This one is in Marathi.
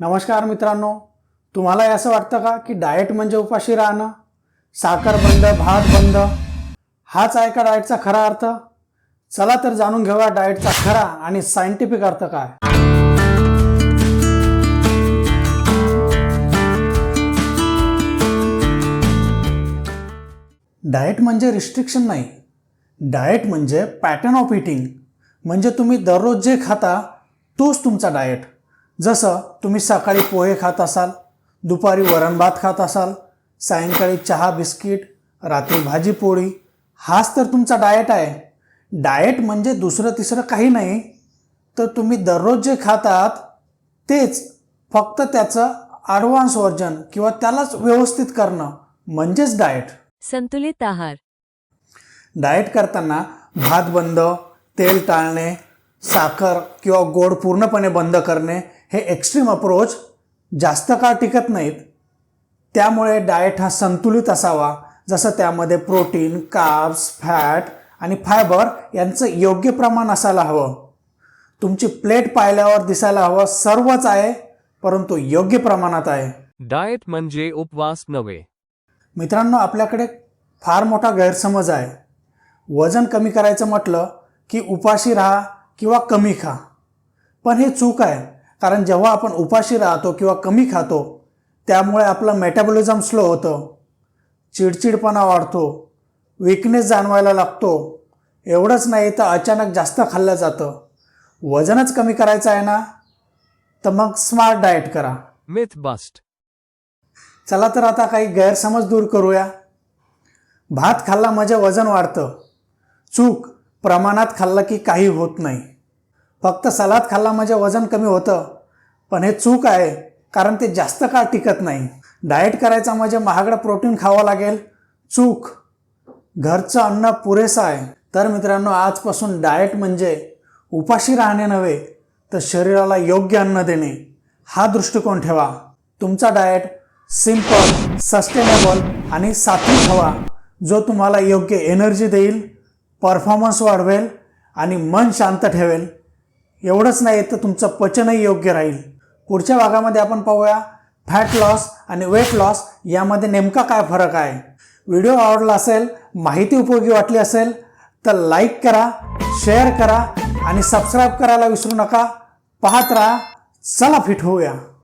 नमस्कार मित्रांनो तुम्हाला असं वाटतं का की डाएट म्हणजे उपाशी राहणं? साखर बंद भात बंद हाच आहे का डाएटचा खरा अर्थ? चला तर जाणून घेऊया डाएटचा खरा आणि सायंटिफिक अर्थ काय. डाएट म्हणजे रिस्ट्रिक्शन नाही. डाएट म्हणजे पॅटर्न ऑफ इटिंग म्हणजे तुम्ही दररोज जे खाता तोच तुमचा डाएट जसं तुम्ही सकाळी पोहे खात असाल दुपारी वरण भात खात असाल सायंकाळी चहा बिस्किट रात्री भाजी पोळी हाच तर तुमचा डाएट आहे. डाएट म्हणजे दुसरं तिसरं काही नाही. तर तुम्ही दररोज जे खातात तेच फक्त त्याचं ॲडव्हान्स वर्जन किंवा त्यालाच व्यवस्थित करणं म्हणजेच डाएट संतुलित आहार. डाएट करताना भात बंद तेल टाळणे साखर किंवा गोड पूर्णपणे बंद करणे हे एक्स्ट्रीम अप्रोच जास्त काळ टिकत नाहीत. त्यामुळे डाएट हा संतुलित असावा. जसं त्यामध्ये प्रोटीन कार्ब्स फॅट आणि फायबर यांचं योग्य प्रमाण असायला हवं. तुमची प्लेट पाहिल्यावर दिसायला हवं सर्वच आहे परंतु योग्य प्रमाणात आहे. डाएट म्हणजे उपवास नव्हे. मित्रांनो आपल्याकडे फार मोठा गैरसमज आहे. वजन कमी करायचं म्हटलं की उपाशी राहा किंवा कमी खा. पण हे चूक आहे. कारण जेव्हा आपण उपाशी राहतो किंवा कमी खातो त्यामुळे आपलं मेटाबॉलिझम स्लो होतं. चिडचिडपणा वाढतो विकनेस जाणवायला लागतो. एवढंच नाही तर अचानक जास्त खाल्लं जातं. वजनच कमी करायचं आहे ना? तर मग स्मार्ट डाएट करा. मिथ बस्ट चला तर आता काही गैरसमज दूर करूया. भात खाल्ला म्हणजे वजन वाढतं. चूक प्रमाणात खाल्लं की काही होत नाही. फक्त सलाद खाल्ला म्हणजे वजन कमी होतं. पण हे चूक आहे कारण ते जास्त काळ टिकत नाही. डाएट करायचा म्हणजे महागडं प्रोटीन खावं लागेल. चूक. घरचं अन्न पुरेसं आहे. तर मित्रांनो आजपासून डाएट म्हणजे उपाशी राहणे नव्हे तर शरीराला योग्य अन्न देणे. हा दृष्टिकोन ठेवा. तुमचा डाएट सिंपल सस्टेनेबल आणि सात्विक हवा जो तुम्हाला योग्य एनर्जी देईल परफॉर्मन्स वाढवेल आणि मन शांत ठेवेल. एवढंच नाही तर तुमचं पचनही योग्य राहील. पुढच्या भागामध्ये आपण पाहूया फॅट लॉस आणि वेट लॉस यामध्ये नेमका काय फरक आहे. व्हिडिओ आवडला असेल माहिती उपयोगी वाटली असेल तर लाईक करा शेअर करा आणि सबस्क्राईब करायला विसरू नका. पाहत राहा चला फिट होऊया.